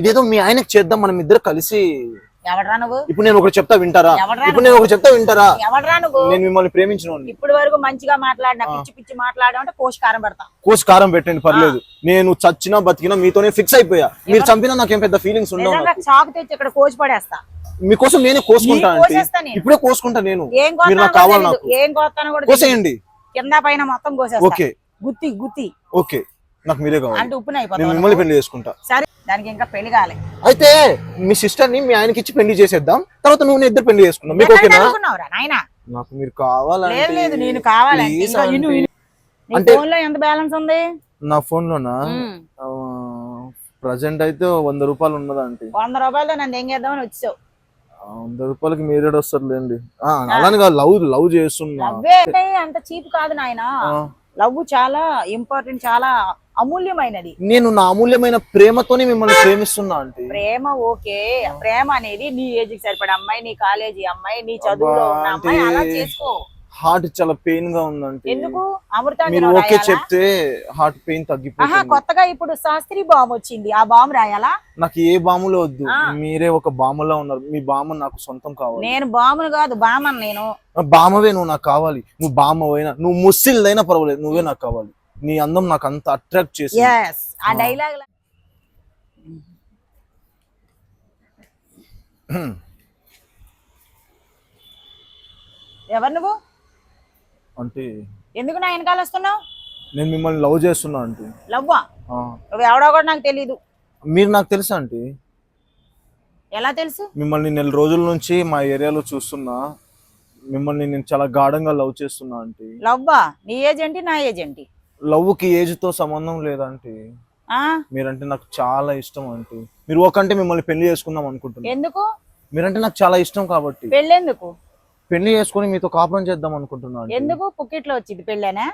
ఇదేదో మీ ఆయనకి చేద్దాం మనం ఇద్దరు కలిసి. ఎవడరా నువ్వు? ఇప్పుడు నేను ఒకటి చెప్తా వింటారా? ఇప్పుడు నేను ఒకటి చెప్తా వింటారా? ఎవడరా నువ్వు? నేను మిమ్మల్ని ప్రేమించిన. ఇప్పుడు వరకు మంచిగా మాట్లాడినా పిచ్చి పిచ్చి మాట్లాడడం అంటే పోషకారం పెడతా. కోసి కారం పెట్టండి పర్లేదు. నేను చచ్చినా బతికినా మీతోనే ఫిక్స్ అయిపోయా. మీరు చంపినా నాకేం పెద్ద ఫీలింగ్స్ ఉండవు. చాకు తెచ్చి ఇక్కడ కోసి పడేస్తా. మీకోసం నేనే కోసుకుంటా. ఇప్పుడే కోసుకుంటా నేను. ఏం మీరు నాకు కావాలి. నాకు. ఏం కోస్తానో కూడా. కోసేయండి. కింద పైన మొత్తం కోసేస్తా. ఓకే. గుత్తి గుత్తి. ఓకే. నాకు మీరే కావాలి. అంటే ఉప్పున నేను మిమ్మల్ని పెళ్ళి చేసుకుంటా. సరే. దానికి ఇంకా పెళ్ళి కాలే. అయితే మీ సిస్టర్ని మీ ఆయనకి ఇచ్చి పెళ్ళి చేసేద్దాం. తర్వాత నువ్వు నేను ఇద్దరు పెళ్ళి చేసుకుందాం. మీకు ఓకేనా? అనుకున్నావురా నాయనా? నాకు మీరు కావాలంటే లేదు లేదు నేను కావాలంటే. ఇంకా ఇను. ఇను. నీ అంటే- ఫోన్లో ఎంత బ్యాలెన్స్ ఉంది? నా ఫోన్ లోనా. ప్రజెంట్ అయితే వంద రూపాయలు ఉన్నదంటే వంద రూపాయలతో నన్ను ఏం చేద్దామని వచ్చావు? వంద రూపాయలకి మీరేడు వస్తారులేండి. ఆ, అలానే కాదు లవ్ లవ్ చేస్తున్నా. లవ్వే అంటే అంత చీప్ కాదు నాయన. ఆ. లవ్ చాలా ఇంపార్టెంట్ చాలా అమూల్యమైనది. నేను నా అమూల్యమైన ప్రేమతోనే మిమ్మల్ని ప్రేమిస్తున్నా అంటే ప్రేమ ఓకే. ప్రేమ అనేది నీ ఏజ్కి సరిపడే అమ్మాయి నీ కాలేజీ అమ్మాయి నీ చదువులో ఉన్న అమ్మాయి అలా చేసుకో. హార్ట్ చాలా పెయిన్గా ఉందంటే ఎందుకు? మీరు అమృతాంజనం ఓకే రాయాలా? చెప్తే హార్ట్ పెయిన్ ఆహా తగ్గిపోతుంది కొత్తగా ఇప్పుడు శాస్త్రి బాంబు వచ్చింది. ఆ బాంబు రాయాలా? నాకు ఏ బాములో వద్దు. ఆ. మీరే ఒక బాములా ఉన్నారు. మీ బామ్మ నాకు సొంతం కావాలి. నేను బాంబును కాదు బామన్ నేను. బామవే నువ్వు నాకు కావాలి. నువ్వు బామ్మవైనా నువ్వు ముస్సిల్దైనా పర్వాలేదు నువ్వే నాకు కావాలి. నీ అందం నాకు అంత అట్రాక్ట్ చేసి ఎస్ ఆ డైలాగ్ ఎవరు నువ్వు? అంటే ఎందుకు నా వెనకాల వస్తున్నావు? నేను మిమ్మల్ని లవ్ చేస్తున్నా అంటే లవ్వా? ఎవడో కూడా నాకు తెలీదు. మీరు నాకు తెలుసా అంటే ఎలా తెలుసు? మిమ్మల్ని నెల రోజుల నుంచి మా ఏరియాలో చూస్తున్నా. మిమ్మల్ని నేను చాలా గాఢంగా లవ్ చేస్తున్నా అంటే లవ్వా? నీ ఏజ్ ఏంటి నా ఏజ్ లవ్కి ఏజ్తో సంబంధం లేదంటే మీరంటే నాకు చాలా ఇష్టం అంటే మీరు ఒకంటే మిమ్మల్ని పెళ్ళి చేసుకుందాం అనుకుంటున్నా. ఎందుకు? మీరంటే నాకు చాలా ఇష్టం కాబట్టి. పెళ్ళెందుకు? పెళ్ళి చేసుకుని మీతో కాపురం చేద్దాం అనుకుంటున్నా అంటే. ఎందుకు? పుక్కిట్లో వచ్చింది పెళ్ళేనా?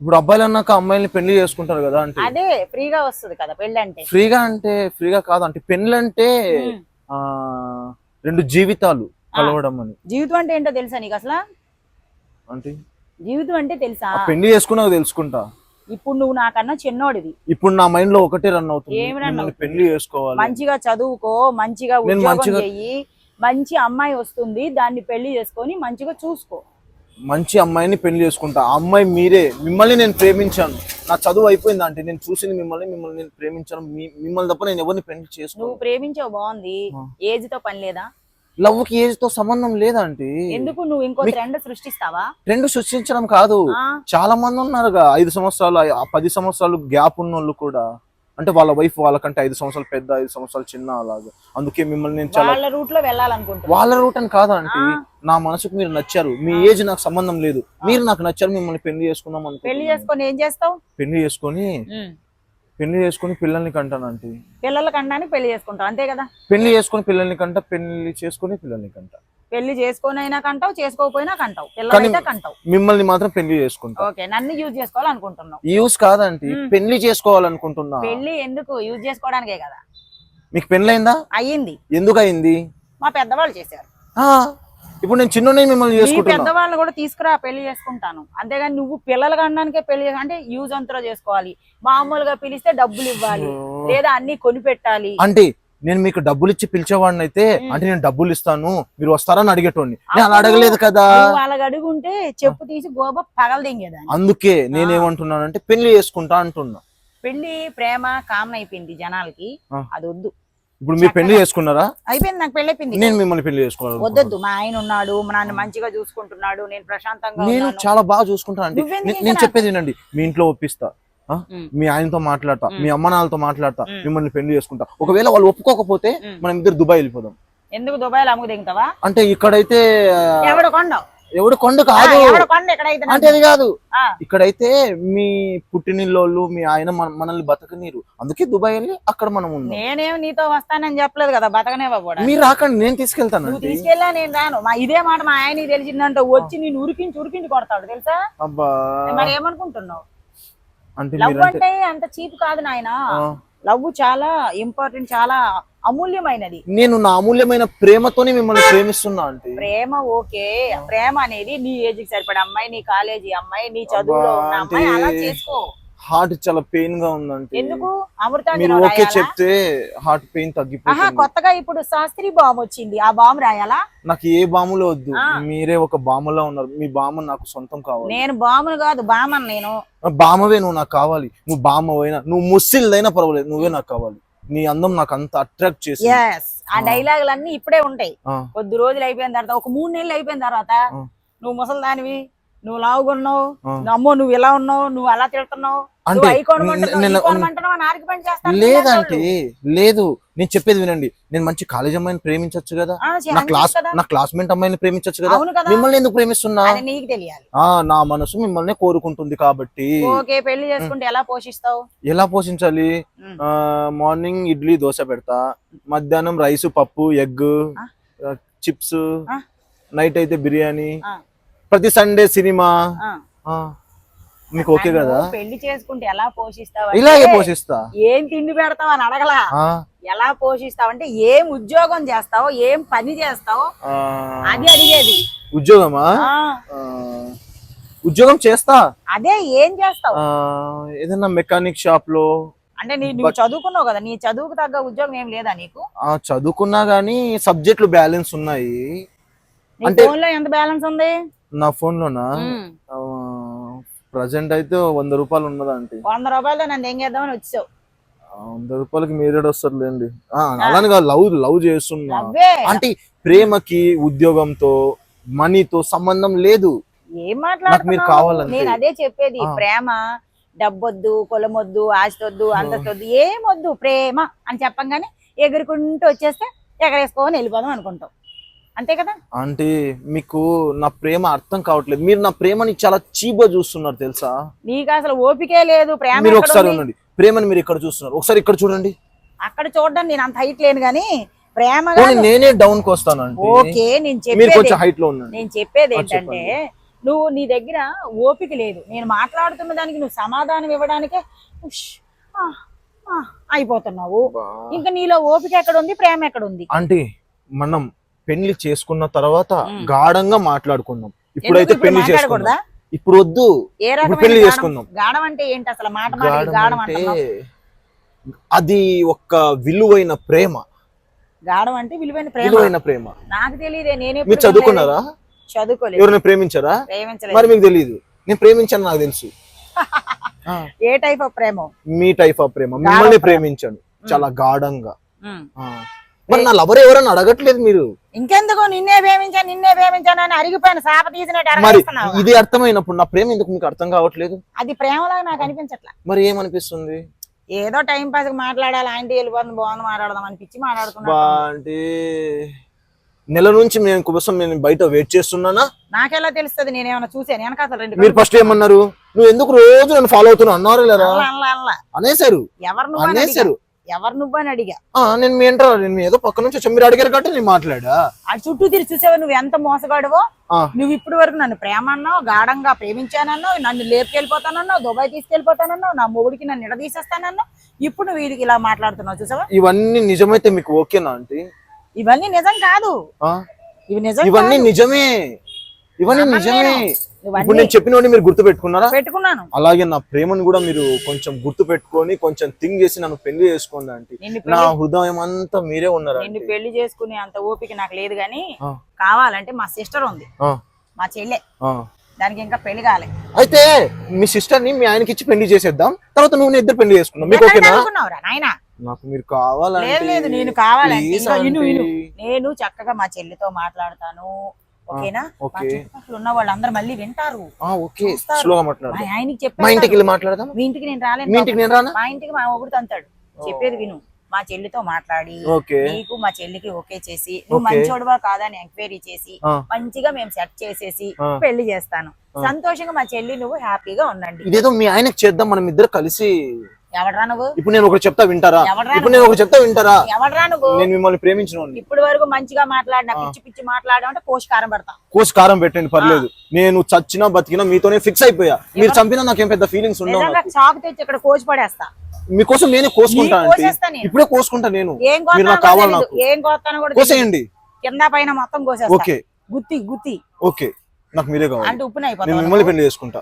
ఇప్పుడు అబ్బాయిలు అన్నాక అమ్మాయిల్ని పెళ్ళి చేసుకుంటారు కదా అంటే అదే ఫ్రీగా వస్తుంది కదా పెళ్ళి అంటే ఫ్రీగా అంటే ఫ్రీగా కాదు అంటే పెళ్ళి అంటే. ఆ రెండు జీవితాలు కలవడం అని. జీవితం అంటే ఏంటో తెలుసా నీకు అసలు? అంటే జీవితం అంటే తెలుసా? పెళ్ళి చేసుకున్నాక తెలుసుకుంటా. ఇప్పుడు నువ్వు నాకన్నా చిన్నోడివి. ఇప్పుడు నా మైండ్లో ఒకటే రన్ అవుతుంది? పెళ్ళి చేసుకోవాలి. మంచిగా చదువుకో మంచిగా ఉద్యోగం చెయ్యి మంచి అమ్మాయి వస్తుంది దాన్ని పెళ్ళి చేసుకొని మంచిగా చూసుకో. మంచి అమ్మాయిని పెళ్ళి చేసుకుంటా. ఆ అమ్మాయి మీరే. మిమ్మల్ని నేను ప్రేమించాను. నా చదువు అయిపోయింది అంటే నేను చూసింది మిమ్మల్ని మిమ్మల్ని నేను ప్రేమించాను. మిమ్మల్ని తప్ప నేను ఎవరిని పెళ్ళి నువ్వు చేసుకోను ప్రేమించావు బాగుంది. ఏజ్తో పని లేదా? లవ్కి ఏజ్తో సంబంధం లేదంటే ఎందుకు? నువ్వు ఇంకో ట్రెండ్ సృష్టిస్తావా? రెండు సృష్టించడం కాదు. చాలా మంది ఉన్నారుగా ఐదు సంవత్సరాలు పది సంవత్సరాలు గ్యాప్ ఉన్న వాళ్ళు కూడా. అంటే వాళ్ళ వైఫ్ వాళ్ళకంటే ఐదు సంవత్సరాలు పెద్ద ఐదు సంవత్సరాలు చిన్న అలాగా. అందుకే మిమ్మల్ని నేను చాలా వాళ్ళ రూట్లో వెళ్ళాలనుకుంటున్నా. వాళ్ళ రూట్ అని కాదంటే. నా మనసుకు మీరు నచ్చారు. మీ ఏజ్ నాకు సంబంధం లేదు. మీరు నాకు నచ్చారు మిమ్మల్ని పెళ్ళి చేసుకుందాం పెళ్ళి చేసుకొని ఏం చేస్తావు? పెళ్ళి చేసుకొని పెళ్ళి చేసుకొని పిల్లల్ని కంటానంటే పిల్లల కన్నాని పెళ్ళి చేసుకుంటావు అంతే కదా? పెళ్ళి చేసుకొని పిల్లల్ని కంట పెళ్ళి చేసుకొని పిల్లల్ని కంట. పెళ్ళి చేసుకొని అయినా కంటావు చేసుకోకపోయినా కంటావు పిల్లలైతే కంటావు. మిమ్మల్ని మాత్రం పెళ్ళి చేసుకుంటా. ఓకే నన్ను యూజ్ చేసుకోవాలనుకుంటున్నావు. యూస్ కాదంటే మ్మ్. పెళ్ళి చేసుకోవాలనుకుంటున్నా. పెళ్ళి ఎందుకు యూజ్ చేసుకోవడానికే కదా? మీకు పెళ్ళైందా అయ్యింది. ఎందుకు అయింది మా పెద్దవాళ్ళు చేశారు. ఇప్పుడు నేను చిన్న మిమ్మల్ని పెద్దవాళ్ళని కూడా తీసుకురా పెళ్ళి చేసుకుంటాను. అంతేగాని నువ్వు పిల్లలు కనడానికే పెళ్ళి అంటే యూజ్ అంతలో చేసుకోవాలి. మామూలుగా పిలిస్తే డబ్బులు ఇవ్వాలి. లేదా అన్ని కొనిపెట్టాలి అంటే నేను మీకు డబ్బులు ఇచ్చి పిలిచేవాడిని అయితే. అంటే నేను డబ్బులు ఇస్తాను మీరు వస్తారని అడిగేటోడిని. నేను అలా అడగలేదు కదా. నువ్వు వాళ్ళకి అడుగుంటే చెప్పు తీసి గోబ పగలదింగేదాన్ని అందుకే నేనేమంటున్నానంటే పెళ్ళి చేసుకుంటా అంటున్నా. పెళ్ళి ప్రేమ కామన్ అయిపోయింది జనాలకి. అది వద్దు. ఇప్పుడు మీరు పెళ్ళి చేసుకున్నారా? అయిపోయింది నాకు పెళ్ళి అయిపోయింది. నేను మిమ్మల్ని పెళ్ళి చేసుకోవాలి వద్దొద్దు మా ఆయన ఉన్నాడు మా నాన్న మంచిగా చూసుకుంటున్నాడు నేను ప్రశాంతంగా నేను చాలా బాగా చూసుకుంటాను నేను చెప్పేది వినండి. మీ ఇంట్లో ఒప్పిస్తా. మీ ఆయనతో మాట్లాడతా. మీ అమ్మ నాన్నలతో మాట్లాడతా మ్మ్. మిమ్మల్ని పెళ్ళి చేసుకుంటా. ఒకవేళ వాళ్ళు ఒప్పుకోకపోతే. మనం ఇద్దరు దుబాయ్ వెళ్ళిపోదాం. ఎందుకు దుబాయ్ అమ్ముకు దిగుతావా? అంటే ఇక్కడైతే ఎవడు కొండవు ఎవడు కొండ కాదు. అంటే అది కాదు. ఇక్కడైతే మీ పుట్టినిల్లోళ్ళు మీ ఆయన మన- మనల్ని బతకనీరు. అందుకే దుబాయ్ వెళ్ళి అక్కడ మనం ఉన్నాం. నేనేం నీతో వస్తానని చెప్పలేదు కదా బతకనేవ్వకూడదు మీరు రాకండి నేను నువ్వు తీసుకెళ్తానండి తీసుకెళ్ళా నేను రాను. మా ఇదే మాట మా ఆయనకి తెలిసిందంటే. వచ్చి నేను ఉరికించి ఉరికించి కొడతాడు తెలుసా? అబ్బా. మరి ఏమనుకుంటున్నావు? అంటే లవ్ అంటే అంత చీప్ కాదు నాయన. లవ్ చాలా ఇంపార్టెంట్ చాలా అమూల్యమైనది. నేను నా అమూల్యమైన ప్రేమతోనే మిమ్మల్ని ప్రేమిస్తున్నా అంటే. ప్రేమ ఓకే. ప్రేమ అనేది నీ ఏజ్కి సరిపడే అమ్మాయి నీ కాలేజీ అమ్మాయి నీ చదువులో ఉన్న అబ్బా, అమ్మాయి అంటే- అలా చేసుకో. హార్ట్ చాలా పెయిన్గా ఉందంటే. ఎందుకు? అమృతాంజనం మీరు ఓకే రాయాలా? చెప్తే హార్ట్ పెయిన్ ఆహా తగ్గిపోతుంది కొత్తగా ఇప్పుడు శాస్త్రి బాంబు వచ్చింది. ఆ బాంబు రాయాలా? నాకు ఏ బాములో వద్దు. మీరే ఒక బామలా ఉన్నారు. మీ బామ నాకు సొంతం కావాలి. నేను బాంబును కాదు బామన్ నేను. బామవే నువ్వు నాకు కావాలి. నువ్వు బామవైనా నువ్వు ముస్సిల్దైనా పర్వాలేదు నువ్వే నాకు కావాలి. నీ అందం నాకు అంత అట్రాక్ట్ చేసి ఆ. డైలాగులన్నీ ఇప్పుడే ఉంటాయి కొద్ది రోజులు అయిపోయిన తర్వాత ఒక మూడు నెలలు అయిపోయిన తర్వాత. నువ్వు ముసలిదానివి నువ్వు లావుగున్నావు. అమ్మో నువ్వు ఇలా ఉన్నావు నువ్వు అలా తిడుతున్నావు లేదంటే లేదు నేను చెప్పేది వినండి. నేను మంచి కాలేజ్ అమ్మాయిని ప్రేమించొచ్చు కదా? నా క్లాస్. నా క్లాస్మేట్ అమ్మాయిని ప్రేమించొచ్చు కదా? మిమ్మల్ని ఎందుకు ప్రేమిస్తున్నా? నా మనసు మిమ్మల్ని కోరుకుంటుంది కాబట్టి. పెళ్ళి చేసుకుంటే ఎలా పోషిస్తావు? ఎలా పోషించాలి? మార్నింగ్ ఇడ్లీ దోశ పెడతా. మధ్యాహ్నం రైస్ పప్పు ఎగ్. చిప్స్. నైట్ అయితే బిర్యానీ. ప్రతి సండే సినిమా. మీకు ఓకే కదా? పెళ్ళి చేసుకుంటే ఎలా పోషిస్తావు ఇలాగే పోషిస్తా. ఏం తిండి పెడతావు అని అడగలా. ఎలా పోషిస్తావు అంటే ఏం ఉద్యోగం చేస్తావో ఏం పని చేస్తావో అది అడిగేది. ఉద్యోగమా? ఉద్యోగం చేస్తా. అదే ఏం చేస్తావు? ఆ, ఏదైనా మెకానిక్ షాప్లో అంటే నువ్వు చదువుకున్నావు కదా నీ చదువుకు తగ్గ ఉద్యోగం ఏం లేదా నీకు? ఆ, చదువుకున్నా గానీ సబ్జెక్టులు బ్యాలెన్స్ ఉన్నాయి. అంటే- ఎంత బ్యాలెన్స్ ఉంది? నా ఫోన్ లోనా. ప్రజెంట్ అయితే వంద రూపాయలు ఉన్నదంటే వంద రూపాయలతో నన్ను ఏం చేద్దామని వచ్చావు. వంద రూపాయలకి మీరేడు వస్తారులేండి అలానే కాదు లవ్ లవ్ చేస్తున్నా. అంటే ప్రేమకి ఉద్యోగంతో మనీతో సంబంధం లేదు. ఏం మాట్లాడుతున్నావు. నేను అదే చెప్పేది. ప్రేమ డబ్బొద్దు కులమొద్దు ఆస్తొద్దు అంతస్తొద్దు ఏమొద్దు ప్రేమ అని చెప్పంగానే ఎగురుకుంటూ వచ్చేస్తే ఎగరేసుకోని వెళ్ళిపోదాం అనుకుంటాం. అంతే కదా? అంటే మీకు నా ప్రేమ అర్థం కావట్లేదు. మీరు నా ప్రేమని చాలా చీప్గా చూస్తున్నారు తెలుసా? నీకు అసలు ఓపికే లేదు ప్రేమ మీరు ఒకసారి? ఉండండి. ప్రేమని మీరు ఇక్కడ చూస్తున్నారు. ఒకసారి ఇక్కడ చూడండి. అక్కడ చూడడం నేను అంత హైట్ లేను గానీ ప్రేమ నేనే డౌన్కి వస్తానండి ఓకే నేను చెప్పేది కొంచెం హైట్లో నేను చెప్పేది ఏంటంటే నువ్వు నీ దగ్గర ఓపిక లేదు. నేను మాట్లాడుతున్న దానికి నువ్వు సమాధానం ఇవ్వడానికే అయిపోతున్నావు. ఇంకా నీలో ఓపిక ఎక్కడ ఉంది? ప్రేమ ఎక్కడ ఉంది? అంటే మనం పెళ్ళి చేసుకున్న తర్వాత. గాఢంగా మాట్లాడుకుందాం. ఇప్పుడైతే ఇప్పుడు పెళ్ళి చేసుకుందాం. ఇప్పుడు వద్దు. పెళ్ళి చేసుకుందాం. గాఢం అంటే ఏంటి అసలు? మాట మాటకి గాఢం గాఢం అంటే అంటున్నావు? అది ఒక విలువైన ప్రేమ. గాఢం అంటే విలువైన ప్రేమ. విలువైన ప్రేమ. నాకు తెలియదే నేనే మీరు చదువుకున్నారా? చదువుకోలేదు. ఎవరైనా ప్రేమించారా? మరి మీకు తెలియదు నేను ప్రేమించాను నాకు తెలుసు. ఏ టైప్ ఆఫ్ ప్రేమ? మీ టైప్ ఆఫ్ ప్రేమ. మిమ్మల్ని ప్రేమించాను. చాలా గాఢంగా. మరి నా లవర్ ఎవరని అడగట్లేదు మీరు? ఇంకెందుకు? నిన్నే ప్రేమించాను నిన్నే ప్రేమించాను అని అరిగిపోయిన శాప తీసినట్టు మరి అరగిస్తున్నావు ఇది అర్థమైనప్పుడు నా ప్రేమ ఎందుకు మీకు అర్థం కావట్లేదు? అది ప్రేమలాగా నాకు అనిపించట్లా. మరి ఏమనిపిస్తుంది? ఏదో టైం పాస్ మాట్లాడాలి ఆంటీ వెళ్ళిపోతుంది బాగుంది మాట్లాడదాం అనిపించి మాట్లాడుతున్నా అంటే నెల నుంచి నేను కోసం నేను బయట వెయిట్ చేస్తున్నానా? నాకెలా తెలుస్తుంది? నేనేమన్నా చూసాను వెనక అసలు రెండు మీరు ఫస్ట్ ఏమన్నారు? నువ్వు ఎందుకు రోజు నన్ను ఫాలో అవుతున్నా అన్నారు లేరా. అనేసారు ఎవరు అనేసారు ఎవరు నువ్వు అని అడిగా. ఆ, నేను మీ నేను ఏదో పక్క నుంచి వచ్చి మీరు అడిగారు కాబట్టి నేను మాట్లాడా? ఆ చుట్టూ తిరిగి చూసావు? నువ్వు ఎంత మోసగాడువో. నువ్వు ఇప్పటి వరకు నన్ను ప్రేమ అన్నావు గాఢంగా ప్రేమించానన్నావు నన్ను లేపుకెళ్ళిపోతానన్నావు దుబాయ్ తీసుకెళ్ళిపోతానన్నావు నా మొగుడికి నన్ను నిడదీసేస్తానన్నావు. ఇప్పుడు నువ్వు వీడికి ఇలా మాట్లాడుతున్నావు చూసావా? ఇవన్నీ నిజమైతే మీకు ఓకేనా ఆంటీ? ఇవన్నీ నిజం కాదు? ఇవి నిజం ఇవన్నీ. నిజమే. ఇవన్నీ నిజమే. ఇప్పుడు నేను చెప్పినవన్నీ మీరు గుర్తు పెట్టుకున్నారా పెట్టుకున్నాను. అలాగే నా ప్రేమను కూడా మీరు కొంచెం గుర్తు పెట్టుకొని కొంచెం థింక్ చేసి నన్ను పెళ్ళి చేసుకోండి నిన్ను నా హృదయం అంతా మీరే ఉన్నారు నిన్ను. పెళ్ళి చేసుకునే అంత ఓపిక నాకు లేదు గాని కావాలంటే మా సిస్టర్ ఉంది. మా చెల్లె. దానికి ఇంకా పెళ్ళి కాలే. అయితే మీ సిస్టర్ని మీ ఆయనకి ఇచ్చి పెళ్ళి చేసేద్దాం. తర్వాత నువ్వు ఇద్దరు పెళ్ళి చేసుకుందాం. మీకు ఓకేనా? నాకు మీరు కావాలంటే నేను కావాలంటే aunty. నేను చక్కగా మా చెల్లితో మాట్లాడతాను. ఓకేనా? మా ఓకే. చుట్టుపక్కల ఉన్న వాళ్ళందరూ మళ్ళీ వింటారు. ఓకే. స్లోగా ఆయనకి మా ఇంటికి వెళ్ళి మాట్లాడదాం. మీ ఇంటికి నేను రాలేను మీ ఇంటికి బాబు. నేను రానా? మా ఇంటికి మా ఒకటి అంతాడు. చెప్పేది విను. మా చెల్లితో మాట్లాడి నీకు మా చెల్లికి ఓకే చేసి నువ్వు. మంచోడువా కాదా అని ఎంక్వైరీ చేసి. మంచిగా మేము సెట్ చేసేసి. పెళ్ళి చేస్తాను. సంతోషంగా మా చెల్లి నువ్వు హ్యాపీగా ఉండండి. ఇదేదో మీ ఆయనకి చేద్దాం. మనం ఇద్దరు కలిసి ఎవడ్రా నువ్వు? ఇప్పుడు నేను ఒకటి చెప్తా వింటారా? ఇప్పుడు నేను ఒకటి చెప్తా వింటారా? ఎవడ్రా నువ్వు? నేను మిమ్మల్ని ప్రేమించిన. ఇప్పటి వరకు మంచిగా మాట్లాడినా పిచ్చి పిచ్చి మాట్లాడడం అంటే పోషకారం పడతా. కోసి కారం పెట్టండి పర్లేదు. నేను చచ్చినా బతికినా మీతోనే ఫిక్స్ అయిపోయా. మీరు చంపినా నాకేం పెద్ద ఫీలింగ్స్ ఉండవు. చాకు తెచ్చి ఇక్కడ కోసి పడేస్తా. మీకోసం నేనే కోసుకుంటా. ఇప్పుడే కోసుకుంటా నేను. మీరు నాకు కావాలి. నాకు ఏం కోస్తానో కూడా. కోసేయండి. కింద పైన మొత్తం కోసేస్తా. ఓకే. గుత్తి గుత్తి. ఓకే. నాకు మీరే కావాలి. అంటే అయిపోతావు మిమ్మల్ని పెళ్ళి చేసుకుంటా.